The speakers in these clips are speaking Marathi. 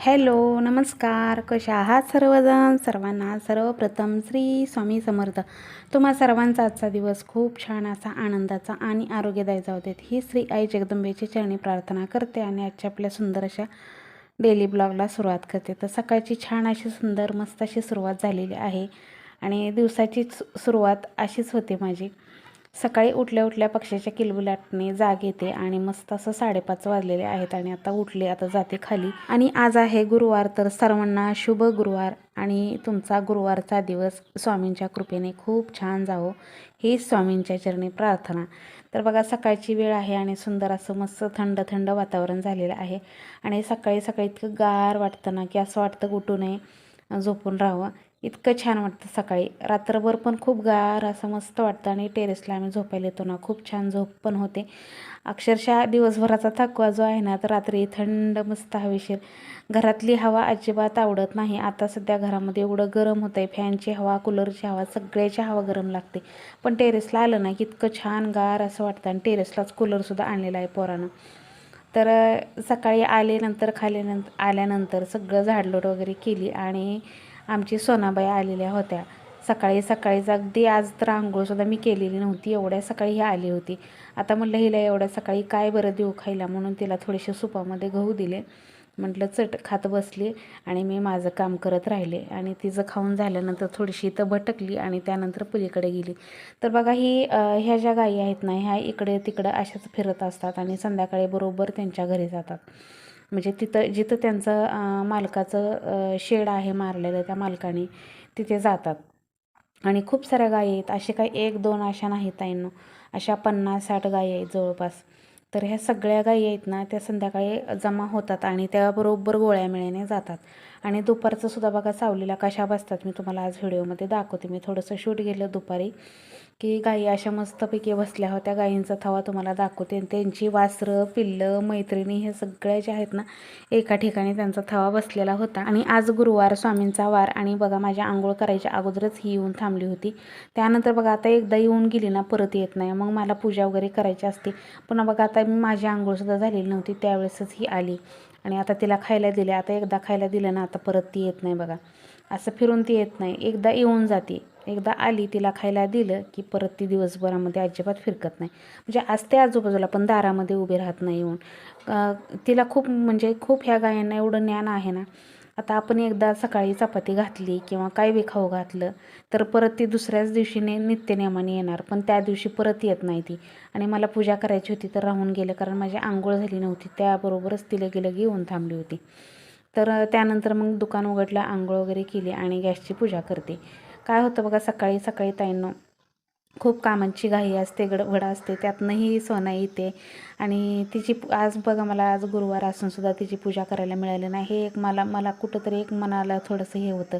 हॅलो नमस्कार. कशा आहात सर्वजण? सर्वांना सर्वप्रथम श्री स्वामी समर्थ. तुम्हा सर्वांचा आजचा दिवस खूप छान असा आनंदाचा आणि आरोग्यदायी जाऊ देत. ही श्री आई जगदंबेची चरणी प्रार्थना करते आणि आजच्या आपल्या सुंदर अशा डेली ब्लॉगला सुरुवात करते. तर सकाळची छान अशी सुंदर मस्त अशी सुरुवात झालेली आहे. आणि दिवसाची सुरुवात अशीच होते माझी. सकाळी उठल्या उठल्या पक्ष्याच्या किलबिलाटने जाग येते आणि मस्त असं साडेपाच वाजलेले आहेत आणि आता उठले आता जाते खाली. आणि आज आहे गुरुवार तर सर्वांना शुभ गुरुवार आणि तुमचा गुरुवारचा दिवस स्वामींच्या कृपेने खूप छान जावो. ही स्वामींच्या चरणी प्रार्थना. तर बघा सकाळची वेळ आहे आणि सुंदर असं मस्त थंड थंड वातावरण झालेलं आहे. आणि सकाळी सकाळी इतकं गार वाटतं ना की असं वाटतं उठू नये झोपून राहावं. इतकं छान वाटतं सकाळी. रात्रभर पण खूप गार असं मस्त वाटतं आणि टेरेसला आम्ही झोपायला येतो ना खूप छान झोप पण होते. अक्षरशः दिवसभराचा थकवा जो आहे ना तर रात्री थंड मस्त हवेशीर. घरातली हवा अजिबात आवडत नाही. आता सध्या घरामध्ये एवढं गरम होतं आहे फॅनची हवा कूलरची हवा सगळ्याची हवा गरम लागते. पण टेरेसला आलं ना की इतकं छान गार असं वाटतं आणि टेरेसलाच कूलरसुद्धा आणलेला आहे पोरानं. तर सकाळी आल्यानंतर खाल्यानंतर आल्यानंतर सगळं झाडलोट वगैरे केली आणि आमची सोनाबाई आलेल्या होत्या. सकाळी सकाळीच अगदी आज तर आंघोळसुद्धा मी केलेली नव्हती एवढ्या सकाळी ही आली होती. आता म्हटलं हिला एवढ्या सकाळी काय बरं देऊ खायला म्हणून तिला थोडेसे सुपामध्ये गहू दिले. म्हटलं चट खात बसली आणि मी माझं काम करत राहिले. आणि तिचं खाऊन झाल्यानंतर थोडीशी इथं भटकली आणि त्यानंतर पलीकडे गेली. तर बघा ही ह्या ज्या गायी आहेत ना ह्या इकडे तिकडं अशाच फिरत असतात आणि संध्याकाळी बरोबर त्यांच्या घरी जातात. म्हणजे तिथं जिथं त्यांचं मालकाचं शेड आहे मारलेलं त्या मालकाने तिथे जातात. आणि खूप साऱ्या गायी आहेत. असे काही एक दोन अशा नाहीत ताईंनो. अशा पन्नास साठ गायी आहेत जवळपास. तर ह्या सगळ्या गायी आहेत ना त्या संध्याकाळी जमा होतात आणि त्याबरोबर गोळ्या मिळ्याने जातात. आणि दुपारचं सुद्धा बघा सावलीला कशा बसतात मी तुम्हाला आज व्हिडिओमध्ये दाखवते. मी थोडंसं शूट गेलं दुपारी की गायी अशा मस्तपैकी बसल्या होत्या. गायींचा थवा तुम्हाला दाखवते. आणि त्यांची वासरं पिल्लं मैत्रिणी हे सगळ्या ज्या आहेत ना एका ठिकाणी त्यांचा थवा बसलेला होता. आणि आज गुरुवार स्वामींचा वार आणि बघा माझ्या आंघोळ करायच्या अगोदरच ही येऊन थांबली होती. त्यानंतर बघा आता एकदा येऊन गेली ना परत येत नाही. मग मला पूजा वगैरे करायची असते. पुन्हा बघा आता मी माझी आंघोळसुद्धा झालेली नव्हती त्यावेळेसच ही आली. आणि आता तिला खायला दिले आता एकदा खायला दिलं ना आता परत ती येत नाही बघा. असं फिरून ती येत नाही. एकदा येऊन जाते. एकदा आली तिला खायला दिलं की परत ती दिवसभरामध्ये अजिबात फिरकत नाही. म्हणजे असते आजूबाजूला पण दारामध्ये उभी राहत नाही येऊन. तिला खूप म्हणजे खूप ह्या गायांना एवढं ज्ञान आहे ना आता आपण एकदा सकाळी चपाती घातली किंवा काय बी खाऊ घातलं तर परत ती दुसऱ्याच दिवशीने नित्यनियमाने येणार. पण त्या दिवशी परत येत नाही ती. आणि मला पूजा करायची होती तर राहून गेलं कारण माझी आंघोळ झाली नव्हती. त्याबरोबरच तिला गेलं घेऊन येऊन थांबली होती. तर त्यानंतर मग दुकान उघडलं आंघोळ वगैरे केली आणि गॅसची पूजा करते. काय होतं बघा सकाळी सकाळी ताईंनो खूप कामांची घाई असते गडबड असते त्यातनंही सोना येते. आणि तिची आज बघा मला आज गुरुवार असूनसुद्धा तिची पूजा करायला मिळाली नाही. हे एक मला मला कुठंतरी एक मनाला थोडंसं हे होतं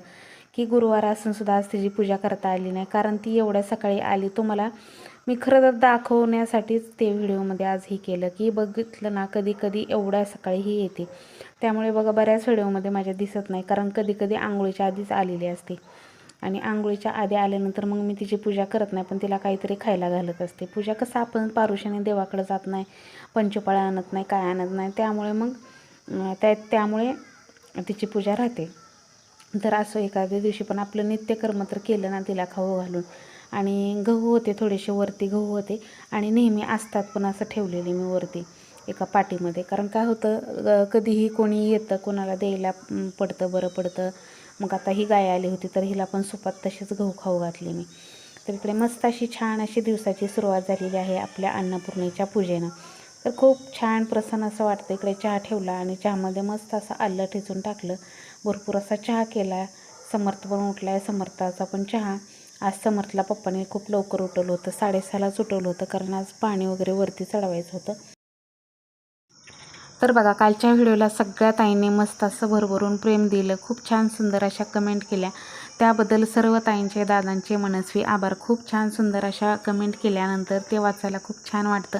की गुरुवार असूनसुद्धा आज तिची पूजा करता आली नाही. कारण ती एवढ्या सकाळी आली. तुम्हाला मी खरं तर दाखवण्यासाठीच ते व्हिडिओमध्ये आज हे केलं की बघितलं ना कधी कधी एवढ्या सकाळी ही येते. त्यामुळे बघा बऱ्याच व्हिडिओमध्ये माझ्या दिसत नाही. कारण कधी कधी आंघोळीच्या आधीच आलेली असते. आणि आंघोळीच्या आधी आल्यानंतर मग मी तिची पूजा करत नाही पण तिला काहीतरी खायला घालत असते. पूजा कसं आपण पारुषाने देवाकडे जात नाही पंचपाळा आणत नाही काय आणत नाही त्यामुळे मग त्या त्यामुळे तिची पूजा राहते. तर असं एखाद्या दिवशी पण आपलं नित्यकर्म तर केलं ना तिला खाऊ घालून. आणि गहू होते थोडेसे वरती गहू होते आणि नेहमी असतात पण असं ठेवलेले मी वरती एका पाटीमध्ये कारण काय होतं कधीही कोणी येतं कोणाला द्यायला पडतं बरं पडतं मग आता ही गाय आली होती तर हिला पण सुपात तशीच गहू खाऊ घातली मी. तर इकडे मस्त अशी छान अशी दिवसाची सुरुवात झालेली आहे आपल्या अन्नपूर्णेच्या पूजेनं. तर खूप छान प्रसन्न असं वाटतं इकडे चहा ठेवला आणि चहामध्ये मस्त असं आलं ठेचून टाकलं. भरपूर असा चहा केला समर्थ पण उठला आहे समर्थाचा पण चहा. आज समर्थला पप्पाने खूप लवकर उठवलं होतं साडेसहालाच उठवलं होतं कारण आज पाणी वगैरे वरती चढवायचं होतं. तर बघा कालच्या व्हिडिओला सगळ्या ताईंनी मस्त असं भरभरून प्रेम दिलं. खूप छान सुंदर अशा कमेंट केल्या. त्याबद्दल सर्व ताईंचे दादांचे मनस्वी आभार. खूप छान सुंदर अशा कमेंट केल्यानंतर ते वाचायला खूप छान वाटतं.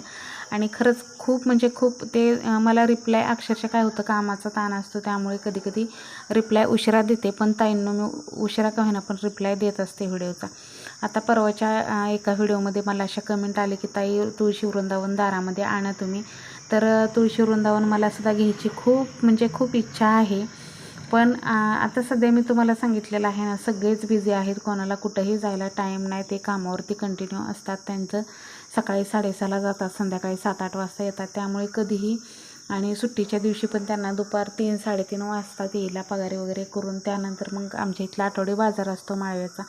आणि खरंच खूप म्हणजे खूप ते मला रिप्लाय अक्षरशः काय होतं कामाचा ताण असतो त्यामुळे कधी कधी रिप्लाय उशिरा देते. पण ताईंना मी उशिरा का होईना पण रिप्लाय देत असते व्हिडिओचा. आता परवाच्या एका व्हिडिओमध्ये मला अशा कमेंट आले की ताई तुळशी वृंदावन दारामध्ये आणा तुम्ही. तर तुळशी वृंदावन मला सुद्धा घ्यायची खूप म्हणजे खूप इच्छा आहे. पण आता सध्या मी तुम्हाला सांगितलेलं आहे ना सगळेच बिझी आहेत. कोणाला कुठंही जायला टाईम नाही. ते कामावरती कंटिन्यू असतात. त्यांचं सकाळी साडेसहाला जातात संध्याकाळी सात आठ वाजता येतात. त्यामुळे कधीही आणि सुट्टीच्या दिवशी पण त्यांना दुपार तीन साडेतीन वाजतात येईला पगारी वगैरे करून त्यानंतर मग आमच्या इथला आठवडी बाजार असतो माळव्याचा.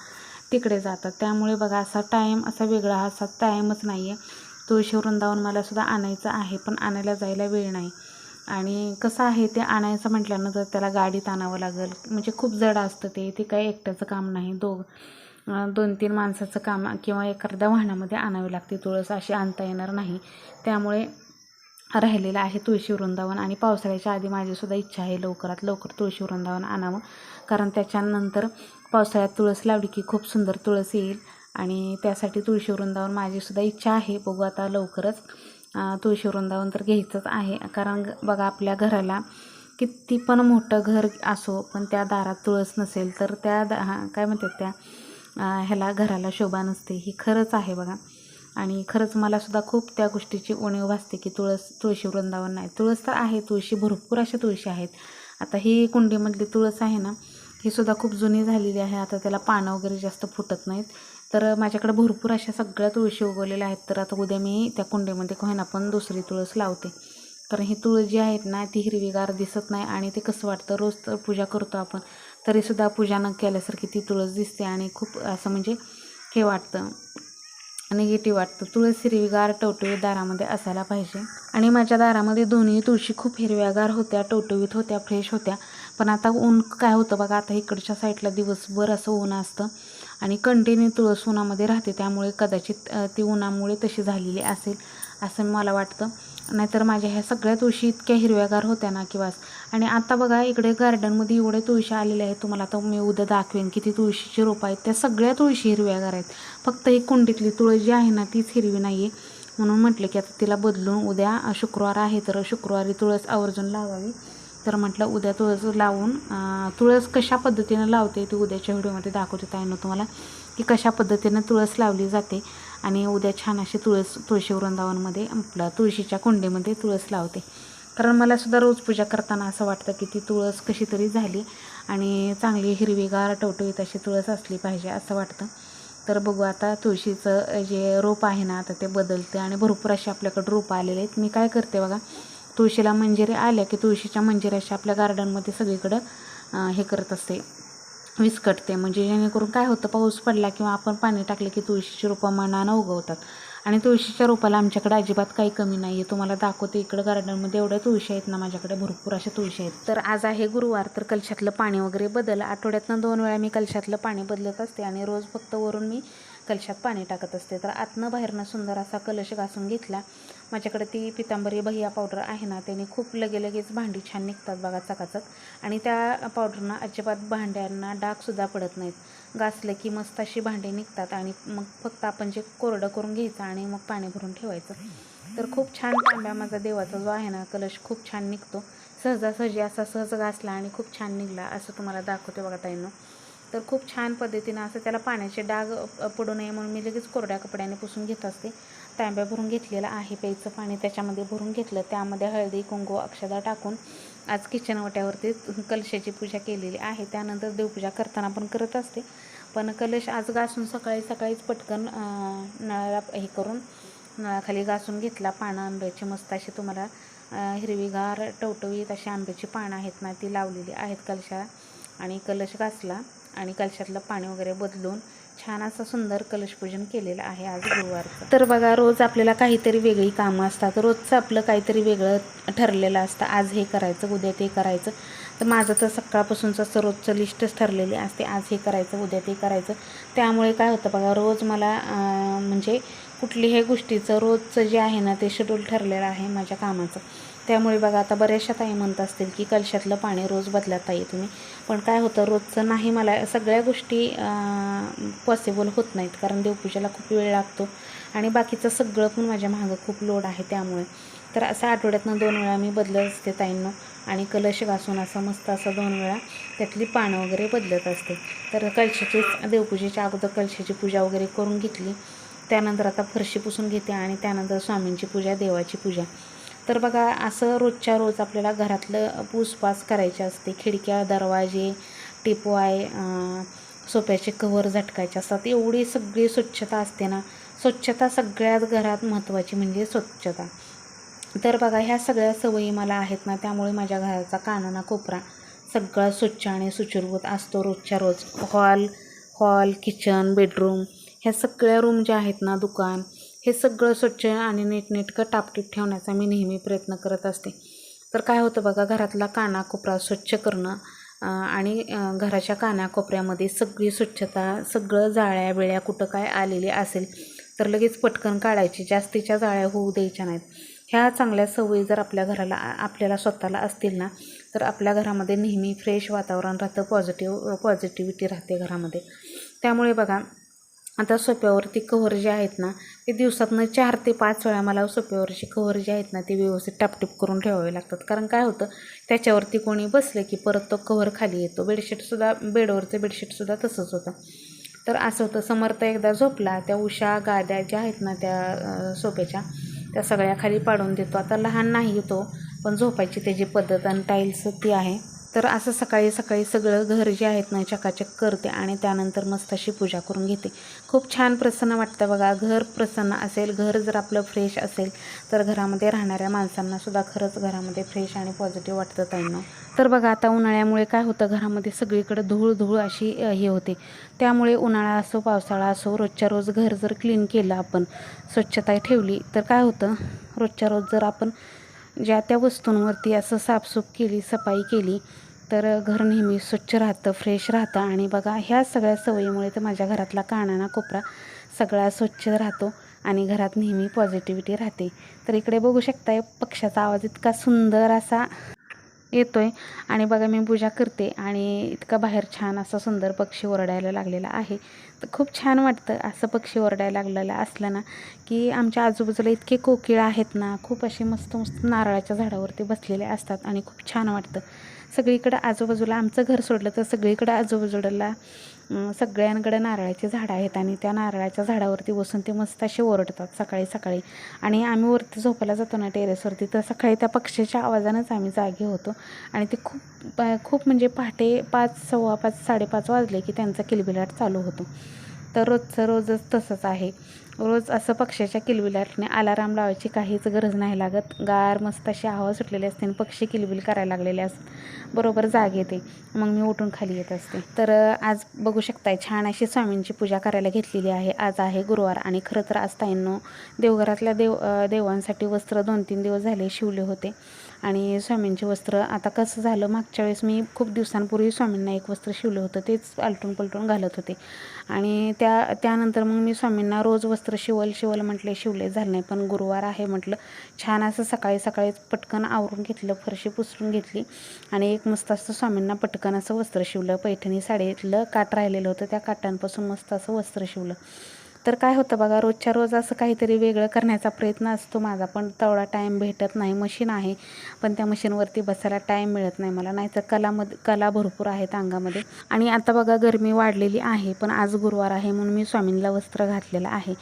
तिकडे जातात. त्यामुळे बघा असा टाईम असा वेगळा असा टाईमच नाही आहे तुळशी वृंदावन मला सुद्धा आणायचं आहे पण आणायला जायला वेळ नाही. आणि कसं आहे ते आणायचं म्हटल्यानंतर त्याला गाडीत आणावं लागेल. म्हणजे खूप जड असतं ते. ते काही एकट्याचं काम नाही. दोघ दोन तीन माणसाचं काम किंवा एखाद्या वाहनामध्ये आणावी लागते. तुळस अशी आणता येणार नाही. त्यामुळे राहिलेलं आहे तुळशी वृंदावन आणि पावसाळ्याच्या आधी माझीसुद्धा इच्छा आहे लवकरात लवकर तुळशी वृंदावन आणावं. कारण त्याच्यानंतर पावसाळ्यात तुळस लावली की खूप सुंदर तुळस येईल. आणि त्यासाठी तुळशी वृंदावन माझीसुद्धा इच्छा आहे. बघू आता लवकरच तुळशी वृंदावन तर घ्यायचंच आहे. कारण बघा आपल्या घराला किती पण मोठं घर असो पण त्या दारात तुळस नसेल तर त्या दा काय म्हणतात त्या ह्याला घराला शोभा नसते. ही खरंच आहे बघा. आणि खरंच मलासुद्धा खूप त्या गोष्टीची उणीव भासते की तुळस तुळशी वृंदावन नाही. तुळस तर आहे तुळशी भरपूर अशा तुळशी आहेत. आता ही कुंडीमधली तुळस आहे ना ही सुद्धा खूप जुनी झालेली आहे. आता त्याला पानं वगैरे जास्त फुटत नाहीत. तर माझ्याकडे भरपूर अशा सगळ्या तुळशी उगवलेल्या आहेत. तर आता उद्या मी त्या कुंडीमध्ये कोणाला पण दुसरी तुळस लावते. कारण ही तुळस जी आहेत ना ती हिरवीगार दिसत नाही आणि ते कसं वाटतं रोज तर पूजा करतो आपण. तरीसुद्धा पूजा न केल्यासारखी ती तुळस दिसते आणि खूप असं म्हणजे हे वाटतं निगेटिव्ह वाटतं. तुळस हिरवीगार टवटवीत दारामध्ये असायला पाहिजे. आणि माझ्या दारामध्ये दोन्ही तुळशी खूप हिरव्यागार होत्या टवटवीत होत्या फ्रेश होत्या. पण आता ऊन काय होतं बघा आता इकडच्या साईडला दिवसभर असं ऊन असतं. आणि कंटिन्यू तुळस उन्हामध्ये राहते त्यामुळे कदाचित ती उन्हामुळे तशी झालेली असेल असं मला वाटतं. नाहीतर माझ्या ह्या सगळ्या तुळशी इतक्या हिरव्यागार होत्या ना किंवा आणि आता बघा इकडे गार्डनमध्ये एवढ्या तुळशी आलेल्या आहेत तुम्हाला आता मी उद्या दाखवेन किती तुळशीची रोपं आहेत. त्या सगळ्या तुळशी हिरव्यागार आहेत. फक्त ही कुंडीतली तुळस जी आहे ना तीच हिरवी नाही आहे म्हणून म्हटलं की आता तिला बदलून उद्या शुक्रवार आहे तर शुक्रवारी तुळस आवर्जून लावावी. तर म्हटलं उद्या तुळस लावून तुळस कशा पद्धतीनं लावते ती उद्याच्या व्हिडिओमध्ये दाखवते ताईनं तुम्हाला की कशा पद्धतीनं तुळस लावली जाते. आणि उद्या छान अशी तुळस तुळशी वृंदावनमध्ये आपलं तुळशीच्या कुंडीमध्ये तुळस लावते. कारण मला सुद्धा रोज पूजा करताना असं वाटतं की ती तुळस कशी तरी झाली आणि चांगली हिरवीगार टवटवीत अशी तुळस असली पाहिजे असं वाटतं. तर बघू आता तुळशीचं जे रोप आहे ना आता ते बदलते आणि भरपूर असे आपल्याकडे रोपं आलेले आहेत. मी काय करते बघा तुळशीला मंजिरे आल्या की तुळशीच्या मंजिऱ्याशी आपल्या गार्डनमध्ये सगळीकडं हे करत असते. विस्कटते. म्हणजे जेणेकरून काय होतं पाऊस पडला किंवा आपण पाणी टाकलं की तुळशीची रोपं मनानं उगवतात. आणि तुळशीच्या रोपाला आमच्याकडे अजिबात काही कमी नाही आहे तुम्हाला दाखवते इकडं गार्डनमध्ये एवढ्या तुळशी आहेत ना माझ्याकडे भरपूर अशा तुळशी आहेत. तर आज आहे गुरुवार तर कलशातलं पाणी वगैरे बदल. आठवड्यातनं दोन वेळा मी कलशातलं पाणी बदलत असते आणि रोज फक्त वरून मी कलशात पाणी टाकत असते. तर आतनं बाहेरनं सुंदर असा कलश घासून घेतला. माझ्याकडे ती पितांबरी भैया पावडर आहे ना त्याने खूप लगे लगेच भांडी छान निघतात बघा चकाचक. आणि त्या पावडरनं अजिबात भांड्यांना डागसुद्धा पडत नाहीत. घासलं की मस्त अशी भांडी निघतात आणि मग फक्त आपण जे कोरडं करून घ्यायचं आणि मग पाणी भरून ठेवायचं. तर खूप छान तांब्या माझा देवाचा जो आहे ना कलश खूप छान निघतो. सहजासहजी असा सहज घासला आणि खूप छान निघला असं तुम्हाला दाखवते बघा ताईनं. तर खूप छान पद्धतीनं असं त्याला पाण्याचे डाग पडू नये म्हणून मी लगेच कोरड्या कपड्याने पुसून घेत असते. तांब्या भरून घेतलेलं आहे प्यायचं पाणी त्याच्यामध्ये भरून घेतलं. त्यामध्ये हळदी कुंकू अक्षदा टाकून आज किचनवट्यावरती कलशाची पूजा केलेली आहे. त्यानंतर देवपूजा करताना पण करत असते. पण कलश आज घासून सकाळी सकाळीच पटकन नळाला हे करून नळाखाली घासून घेतला पानं आंब्याची मस्त अशी तुम्हाला हिरवीगार टवटवीत अशी आंब्याची पानं आहेत ना ती लावलेली आहेत कलशा आणि कलश घासला. आणि कलशातलं पाणी वगैरे बदलून छान असं सुंदर कलशपूजन केलेलं आहे आज गुरुवारचं. तर बघा रोज आपल्याला काहीतरी वेगळी कामं असतात. रोजचं आपलं काहीतरी वेगळं ठरलेलं असतं. आज हे करायचं उद्या ते करायचं. तर माझं तर सकाळपासूनचं असं रोजचं लिस्टच ठरलेली असते. आज हे करायचं उद्या ते करायचं. त्यामुळे काय होतं बघा रोज मला म्हणजे कुठलीही गोष्टीचं रोजचं जे आहे ना ते शेड्यूल ठरलेलं आहे माझ्या कामाचं. त्यामुळे बघा आता बऱ्याचशा ताई म्हणत असतील की कलशातलं पाणी रोज बदलत ताई तुम्ही. पण काय होतं रोजचं नाही मला सगळ्या गोष्टी पॉसिबल होत नाहीत. कारण देवपूजेला खूप वेळ लागतो. आणि बाकीचं सगळं पण माझ्या मागं खूप लोड आहे त्यामुळे. तर असं आठवड्यातनं दोन वेळा मी बदलत असते ताईंनो. आणि कलश घासून असं मस्त असं दोन वेळा त्यातली पानं वगैरे बदलत असते. तर कलशाचीच देवपूजेच्या अगोदर कलशाची पूजा वगैरे करून घेतली. त्यानंतर आता फरशी पुसून घेते आणि त्यानंतर स्वामींची पूजा देवाची पूजा. तर बघा असं रोजच्या रोज आपल्याला घरातलं पूसपास करायचे असते. खिडक्या दरवाजे टिपवाय सोप्याचे कवर झटकायचे असतात. एवढी सगळी स्वच्छता असते ना. स्वच्छता सगळ्यात घरात महत्त्वाची म्हणजे स्वच्छता. तर बघा ह्या सगळ्या सवयी मला आहेत ना त्यामुळे माझ्या घराचा कानाना कोपरा सगळा स्वच्छ आणि सुचुरभूत असतो रोजच्या रोज. हॉल हॉल किचन बेडरूम ह्या सगळ्या रूम ज्या आहेत ना दुकान हे सगळं स्वच्छ आणि नीटनेटकं टापटीप ठेवण्याचा मी नेहमी प्रयत्न करत असते. तर काय होतं बघा घरातला कानाकोपरा स्वच्छ करणं आणि घराच्या कानाकोपऱ्यामध्ये सगळी स्वच्छता सगळं जाळ्या बिळ्या कुठं काय आलेली असेल तर लगेच पटकन काढायची. जास्तीच्या जाळ्या होऊ द्यायच्या नाहीत. ह्या चांगल्या सवयी जर आपल्या घराला आपल्याला स्वतःला असतील ना तर आपल्या घरामध्ये नेहमी फ्रेश वातावरण राहतं पॉझिटिव्ह पॉझिटिव्हिटी राहते घरामध्ये. त्यामुळे बघा आता सोप्यावरती कव्हर जे आहेत ना ते दिवसातनं चार ते पाच वेळा मला सोप्यावरची कव्हर जे आहेत ना ते व्यवस्थित टापटीप करून ठेवावे लागतात. कारण काय होतं त्याच्यावरती कोणी बसले की परत तो कव्हर खाली येतो. बेडशीटसुद्धा बेडवरचं बेडशीटसुद्धा तसंच होतं. तर असं होतं समर्थ एकदा झोपला त्या उषा गाद्या ज्या आहेत ना त्या सोप्याच्या त्या सगळ्या खाली पाडून देतो. आता लहान नाही तो पण झोपायची त्याची पद्धत आणि टाईल्स ती आहे. तर असं सकाळी सकाळी सगळं घर जे आहेत ना चकाचक करते आणि त्यानंतर मस्त अशी पूजा करून घेते. खूप छान प्रसन्न वाटतं बघा. घर प्रसन्न असेल घर जर आपलं फ्रेश असेल तर घरामध्ये राहणाऱ्या माणसांना सुद्धा खरंच घरामध्ये फ्रेश आणि पॉझिटिव्ह वाटतं त्यांना तर बघा आता उन्हाळ्यामुळे काय होतं घरामध्ये सगळीकडे धूळ धूळ अशी हे होते. त्यामुळे उन्हाळा असो पावसाळा असो रोजच्या रोज घर जर क्लीन केलं आपण स्वच्छता ठेवली तर काय होतं रोजच्या रोज जर आपण ज्या त्या वस्तूंवरती असं साफसूफ केली सफाई केली तर घर नेहमी स्वच्छ राहतं फ्रेश राहतं. आणि बघा ह्या सगळ्या सवयीमुळे तर माझ्या घरातला कानाना कोपरा सगळा स्वच्छ राहतो आणि घरात नेहमी पॉझिटिव्हिटी राहते. तर इकडे बघू शकताय पक्ष्याचा आवाज इतका सुंदर असा. येतोय. आणि बघा मी पूजा करते आणि इतका बाहेर छान असा सुंदर पक्षी ओरडायला लागलेला आहे. तर खूप छान वाटतं असं पक्षी ओरडायला लागलेलं असलं ना की आमच्या आजूबाजूला इतके कोकिळा आहेत ना खूप असे मस्त मस्त नारळाच्या झाडावरती बसलेले असतात आणि खूप छान वाटतं. सगळीकडं आजूबाजूला आमचं घर सोडलं तर सगळीकडं आजूबाजूला सगळ्यांकडे नारळाची झाडं आहेत आणि त्या नारळाच्या झाडावरती बसून ते मस्त असे ओरडतात सकाळी सकाळी. आणि आम्ही वरती झोपायला जातो ना टेरेसवरती तर सकाळी त्या पक्ष्याच्या आवाजानंच आम्ही जागे होतो. आणि ते खूप प- खूप म्हणजे पहाटे पाच सव्वा पाच साडेपाच वाजले की त्यांचा किलबिलाट चालू होतो. तर रोजचं रोजच तसंच आहे. रोज असं पक्ष्याच्या किलबिलाटने अलाराम लावायची काहीच गरज नाही लागत. गार मस्त अशी हवा सुटलेली असते आणि पक्षी किलबिल करायला लागलेले असतात बरोबर जाग येते. मग मी उठून खाली येत असते. तर आज बघू शकताय छान अशी स्वामींची पूजा करायला घेतलेली आहे. आज आहे गुरुवार आणि खरं तर आज ताईंनो देवघरातल्या देव देवांसाठी वस्त्र दोन तीन दिवस झाले शिवले होते. आणि स्वामींचे वस्त्र आता कसं झालं मागच्या वेळेस मी खूप दिवसांपूर्वी स्वामींना एक वस्त्र शिवलं होतं तेच आलटून पलटून घालत होते. आणि त्या त्यानंतर मग मी स्वामींना रोज वस्त्र शिवल शिवल म्हटले शिवले झालं नाही. पण गुरुवार आहे म्हटलं छान असं सकाळी सकाळी पटकन आवरून घेतलं फरशी पुसरून घेतली. आणि एक मस्त असं स्वामींना पटकन असं वस्त्र शिवलं. पैठणी साडीतलं काठ राहिलेलं होतं त्या काटांपासून मस्त असं वस्त्र शिवलं. तर काय होतं बघा रोजच्या रोज असं काहीतरी वेगळं करण्याचा प्रयत्न असतो माझा पण तेवढा टाईम भेटत नाही मशीन आहे. पण त्या मशीनवरती बसायला टाईम मिळत नाही मला. नाहीतर कलामध्ये कला भरपूर आहेत अंगामध्ये. आणि आता बघा गरमी वाढलेली आहे पण आज गुरुवार आहे म्हणून मी स्वामींना वस्त्र घातलेलं आहे.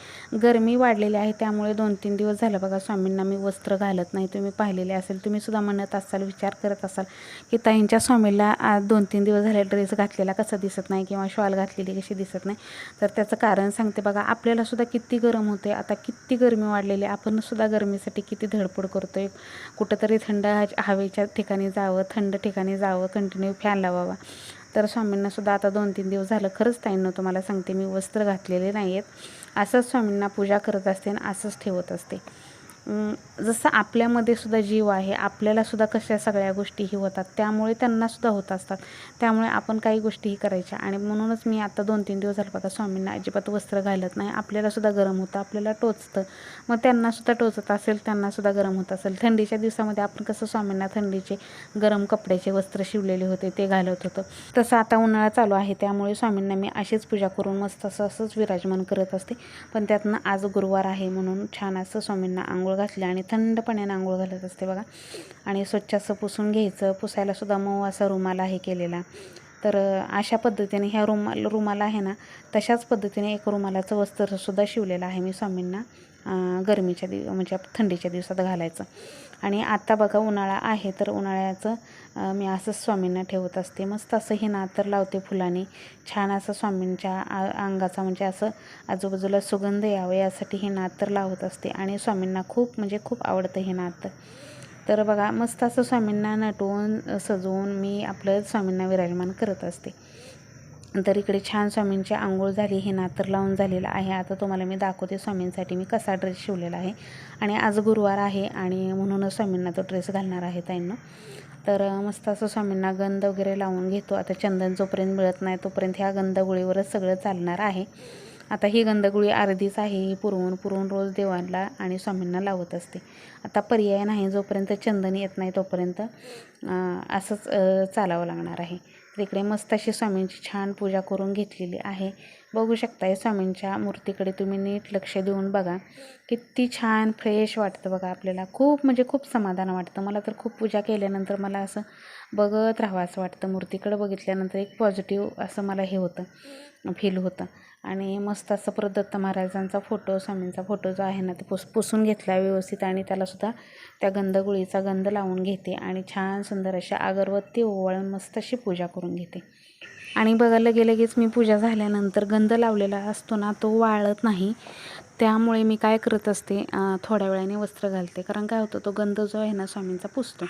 गरमी वाढलेली आहे त्यामुळे दोन तीन दिवस झालं बघा स्वामींना मी वस्त्र घालत नाही. तुम्ही पाहिलेले असेल तुम्ही सुद्धा म्हणत असाल विचार करत असाल की ताईंच्या स्वामीला आज दोन तीन दिवस झाले ड्रेस घातलेला कसा दिसत नाही किंवा शॉल घातलेली कशी दिसत नाही. तर त्याचं कारण सांगते बघा आपल्याला सुद्धा किती गरम होते आता किती गरमी वाढलेली आहे आपण सुद्धा गरमीसाठी किती धडपड करतोय. कुठंतरी थंड हवेच्या ठिकाणी जावं थंड ठिकाणी जावं कंटिन्यू फॅन लावावा. तर स्वामींना सुद्धा आता दोन तीन दिवस झालं खरंच ताईंनो तुम्हाला सांगते मी वस्त्र घातलेले नाही आहेत असंच स्वामींना पूजा करत असते आणि असंच ठेवत असते. जसं आपल्यामध्ये सुद्धा जीव आहे आपल्याला सुद्धा कशा सगळ्या गोष्टीही होतात त्यामुळे त्यांना सुद्धा होत असतात. त्यामुळे आपण काही गोष्टीही करायच्या आणि म्हणूनच मी आता दोन तीन दिवस झालं बघा स्वामींना अजिबात वस्त्र घालत नाही. आपल्याला सुद्धा गरम होतं आपल्याला टोचतं. मग त्यांना सुद्धा टोचत असेल त्यांना सुद्धा गरम होत असेल. थंडीच्या दिवसामध्ये आपण कसं स्वामींना थंडीचे गरम कपड्याचे वस्त्र शिवलेले होते ते घालत होतं. तसं आता उन्हाळा चालू आहे त्यामुळे स्वामींना मी अशीच पूजा करून मस्त असं असंच विराजमान करत असते. पण त्यातनं आज गुरुवार आहे म्हणून छान असं स्वामींना आंघोळ घातली आणि थंड पाण्याने आंघोळ घालत असते बघा. आणि स्वच्छ असं पुसून घ्यायचं. पुसायलासुद्धा मऊ असा रुमाल आहे केलेला. तर अशा पद्धतीने ह्या रुमाल रुमाल आहे ना तशाच पद्धतीने एक रुमालाचं वस्त्रसुद्धा शिवलेलं आहे मी स्वामींना. गरमीच्या दिव म्हणजे थंडीच्या दिवसात घालायचं. आणि आता बघा उन्हाळा आहे तर उन्हाळ्याचं मी असं स्वामींना ठेवत असते. मस्त असं हे नातर लावते फुलाने. छान असं स्वामींच्या आ- अंगाचा म्हणजे असं आजूबाजूला सुगंध यावं यासाठी हे नातर लावत असते. आणि स्वामींना खूप म्हणजे खूप आवडतं हे नातर तर बघा मस्त असं स्वामींना नटवून सजवून मी आपलं स्वामींना विराजमान करत असते. तर इकडे छान स्वामींची आंघोळ झाली हे नातर लावून झालेलं आहे. आता तुम्हाला मी दाखवते स्वामींसाठी मी कसा ड्रेस शिवलेला आहे. आणि आज गुरुवार आहे आणि म्हणूनच स्वामींना तो ड्रेस घालणार आहे ताईंना. तर मस्त असं स्वामींना गंध वगैरे लावून घेतो. आता चंदन जोपर्यंत मिळत नाही तोपर्यंत ह्या गंधगुळीवरच सगळं चालणार आहे. आता ही गंधगुळी अर्धीच आहे ही पुरवून पुरवून रोज देवांना आणि स्वामींना लावत असते. आता पर्याय नाही जोपर्यंत चंदन येत नाही तोपर्यंत असंच चालावं लागणार आहे. तिकडे मस्त अशी स्वामींची छान पूजा करून घेतलेली आहे. बघू शकताय स्वामींच्या मूर्तीकडे तुम्ही नीट लक्ष देऊन बघा. किती छान फ्रेश वाटतं बघा आपल्याला. खूप म्हणजे खूप समाधान वाटतं. मला तर खूप पूजा केल्यानंतर मला असं बघत राहावं असं वाटतं. मूर्तीकडे बघितल्यानंतर एक पॉझिटिव्ह असं मला हे होतं फील होतं. आणि मस्त असं परत दत्त महाराजांचा फोटो स्वामींचा फोटो जो आहे ना ते पुस पुसून घेतला व्यवस्थित आणि त्यालासुद्धा त्या गंधगुळीचा गंध लावून घेते आणि छान सुंदर अशा अगरबत्ती ओवाळून मस्त अशी पूजा करून घेते. आणि बघायला गेलं लगेच मी पूजा झाल्यानंतर गंध लावलेला असतो ना तो वाळत नाही. त्यामुळे मी काय करत असते थोड्या वेळाने वस्त्र घालते. कारण काय होतं तो गंध जो आहे ना स्वामींचा पुसतो.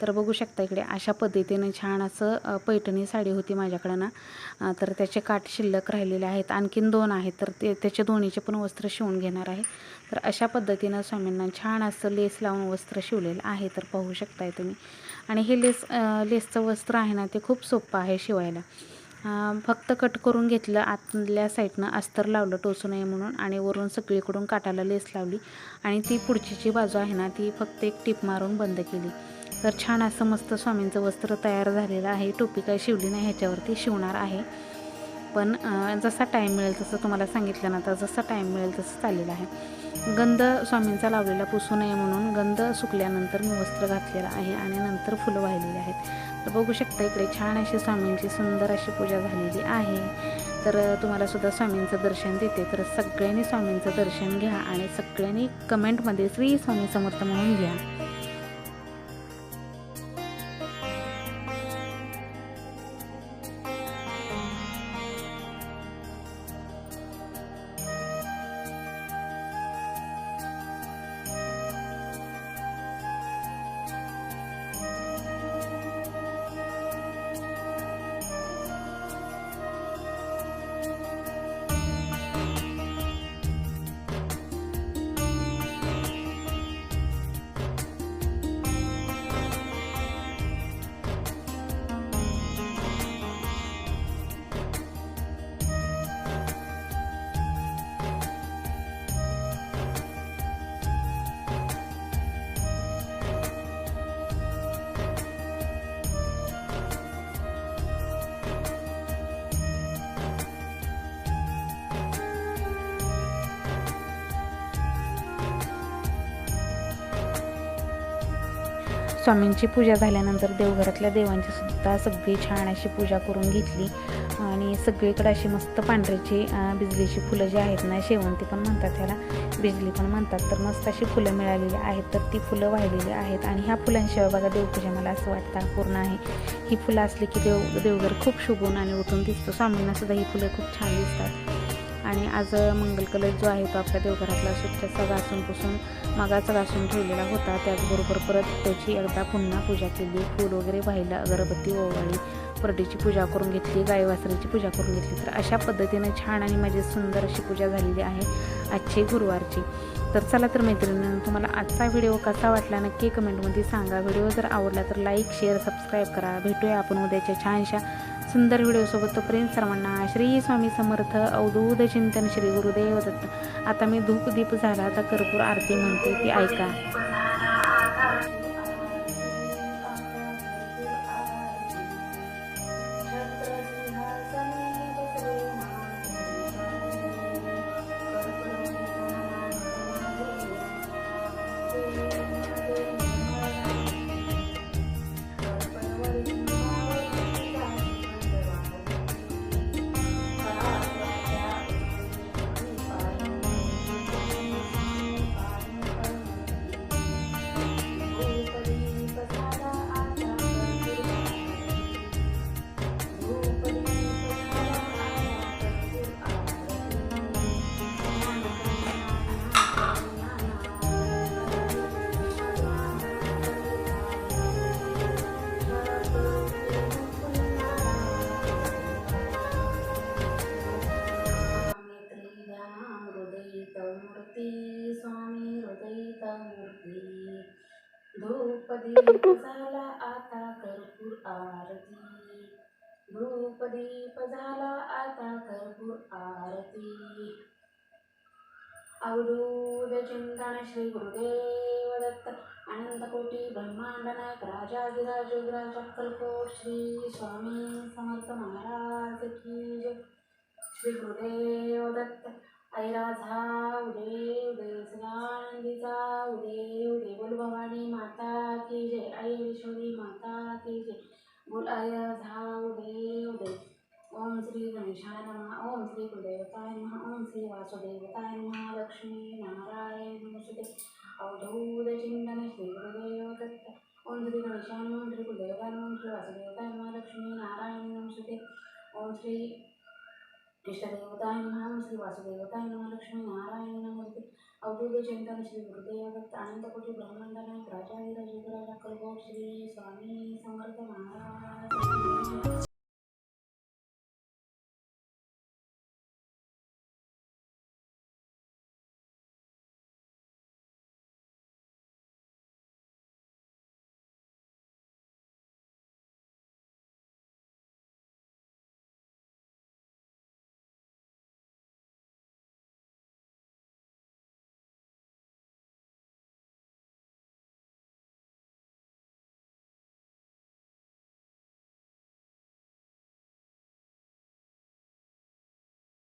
तर बघू शकता इकडे अशा पद्धतीने छान असं पैठणी साडी होती माझ्याकडं ना. तर त्याचे काठ शिल्लक राहिलेले आहेत. आणखीन दोन आहेत. तर ते त्याचे दोन्हीचे पण वस्त्र शिवून घेणार आहे. तर अशा पद्धतीनं स्वामींना छान असं लेस लावून वस्त्र शिवलेलं आहे. तर पाहू शकताय तुम्ही. आणि हे लेस लेसचं वस्त्र आहे ना ते खूप सोपं आहे शिवायला. फक्त कट करून घेतलं आतल्या साईडनं अस्तर लावलं टोचू नये म्हणून आणि वरून सगळीकडून काटाला लेस लावली आणि ती पुढची जी बाजू आहे ना ती फक्त एक टीप मारून बंद केली. तर छान असं मस्त स्वामींचं वस्त्र तयार झालेलं आहे. टोपी काय शिवली नाही ह्याच्यावरती शिवणार आहे. पण जसा टाईम मिळेल तसं तुम्हाला सांगितलं ना आता जसा टाईम मिळेल तसं चाललेलं आहे. गंध स्वामींचा लावलेला पुसू नये म्हणून गंध सुकल्यानंतर मी वस्त्र घातलेलं आहे आणि नंतर फुलं वाहिलेली आहेत. तर बघू शकता इकडे छान अशी स्वामींची सुंदर अशी पूजा झालेली आहे. तर तुम्हाला सुद्धा स्वामींचं दर्शन देते. तर सगळ्यांनी स्वामींचं दर्शन घ्या आणि सगळ्यांनी कमेंटमध्ये श्री स्वामी समर्थ म्हणून घ्या स्वामींची पूजा झाल्यानंतर देवघरातल्या देवांची सुद्धा सगळी छान अशी पूजा करून घेतली. आणि सगळीकडे अशी मस्त पांढऱ्याची बिजलीची फुलं जी आहेत ना शेवंती पण म्हणतात त्याला बिजली पण म्हणतात. तर मस्त अशी फुलं मिळालेली आहेत. तर ती फुलं वाहिलेली आहेत. आणि ह्या फुलांशिवाय बघा देवपूजा मला असं वाटतं पूर्ण आहे. ही फुलं असली की देव देवघर खूप शुभून आणि उठून दिसतं. स्वामींना सुद्धा ही फुलं खूप छान दिसतात. आणि आज मंगल कलश जो आहे तो आपल्या देवघरातला स्वच्छचा घासून पुसून मगाचा घासून ठेवलेला होता. त्याचबरोबर परत त्याची एकदा पुन्हा पूजा केली. फूल वगैरे वाहिलं अगरबत्ती ओवाळी परडीची पूजा करून घेतली गाई वासरीची पूजा करून घेतली. तर अशा पद्धतीने छान आणि माझी सुंदर अशी पूजा झालेली आहे आजची गुरुवारची. तर चला तर मैत्रिणींनो तुम्हाला आजचा व्हिडिओ कसा वाटला नक्की कमेंटमध्ये सांगा. व्हिडिओ जर आवडला तर लाईक शेअर सबस्क्राईब करा. भेटूया आपण उद्याच्या छानशा सुंदर व्हिडिओसोबत. तोपर्यंत सर्वांना श्री स्वामी समर्थ अवधूत चिंतन श्री गुरुदेव दत्त. आता मी धूप दीप झाला आता कर्पूर आरती म्हणते ती ऐका. आरती. धूपदीप झाला आता कर्पूर आरती. अवधूत चिंतन श्री गुरुदेव दत्त अनंत कोटी ब्रह्मांड नायक राजाधिराज युगराज अक्कलकोट श्री स्वामी समर्थ महाराज की जय. श्री गुरुदेव दत्त ऐराधा उदे उदे सदानंदीचा उदे उदे बोल भवानी माता की जय. आई विश्वरी माता की जय. बोल ऐराझा उदे उदे ओम श्री गणेशाय नमः ओम श्री गुरुदेवताय नमः ओम श्री वासुदेवताय नमः लक्ष्मी नारायण नमस्ते अवधूत चिंतन श्री गुरुदेव दत्त ओम श्री गणेशाय नमः ओम श्री गुरुदेवताय नमः ओम श्री वासुदेवताय नमः लक्ष्मी नारायण नमस्ते ओम श्री इष्टदेवताय नमः ओम श्री वासुदेवताय नमः लक्ष्मी नारायण नमस्ते अवधूत चिंतन श्री गुरुदेव दत्त अनंतकोटी ब्रह्मांड नायक राजा विराज श्री स्वामी समर्थ महाराज।